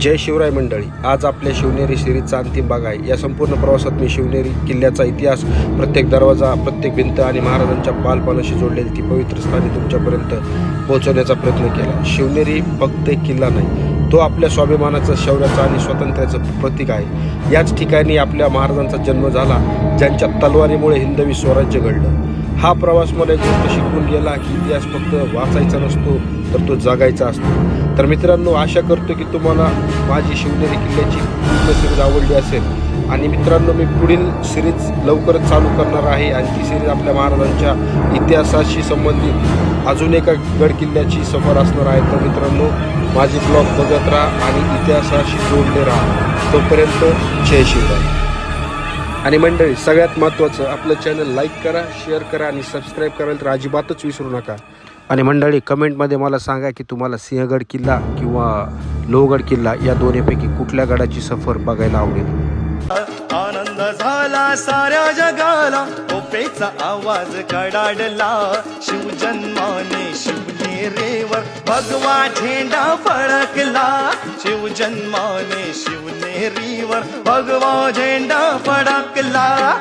जय शिवराय मंडळी. आज आपल्या शिवनेरी सिरीजचा अंतिम भाग आहे. या संपूर्ण प्रवासात मी शिवनेरी किल्ल्याचा इतिहास प्रत्येक दरवाजा प्रत्येक भिंत आणि महाराजांच्या बालपणाशी जोडलेली ती पवित्र स्थाने तुमच्यापर्यंत पोहोचवण्याचा प्रयत्न केला. शिवनेरी फक्त एक किल्ला नाही तो आपल्या स्वाभिमानाचं शौर्याचं आणि स्वातंत्र्याचं प्रतीक आहे. याच ठिकाणी आपल्या महाराजांचा जन्म झाला ज्यांच्या तलवारीमुळे हिंदवी स्वराज्य घडलं. हा प्रवास मला एक गोष्ट शिकवून गेला की इतिहास फक्त वाचायचा नसतो तर तो जगायचा असतो. तर मित्रांनो आशा करतो की तुम्हाला माझी शिवनेरी किल्ल्याची पूर्ण सिरीज आवडली असेल. आणि मित्रांनो मी पुढील सिरीज लवकरच चालू करणार आहे. आणि ती सिरीज आपल्या महाराजांच्या इतिहासाशी संबंधित अजून एका गड किल्ल्याची सफर असणार आहे. तर मित्रांनो माझे ब्लॉग बघत राहा आणि इतिहासाशी जोडले राहा. तोपर्यंत जय शिवराय. आणि मंडळी सगळ्यात महत्त्वाचं आपलं चॅनल लाईक करा शेअर करा आणि सबस्क्राईब करायला तर अजिबातच विसरू नका. आणि मंडळी कमेंटमध्ये मला सांगा की तुम्हाला सिंहगड किल्ला किंवा लोहगड किल्ला या दोन्हीपैकी कुठल्या गडाची सफर बघायला आवडेल? आनंद झाला साऱ्या जगाला ओपेचा आवाज कडाडला. शिवजन्माने शिवनेरेवर भगवा झेंडा फडकला. शिवजन्माने शिवनेरीवर भगवा झेंडा फडकला.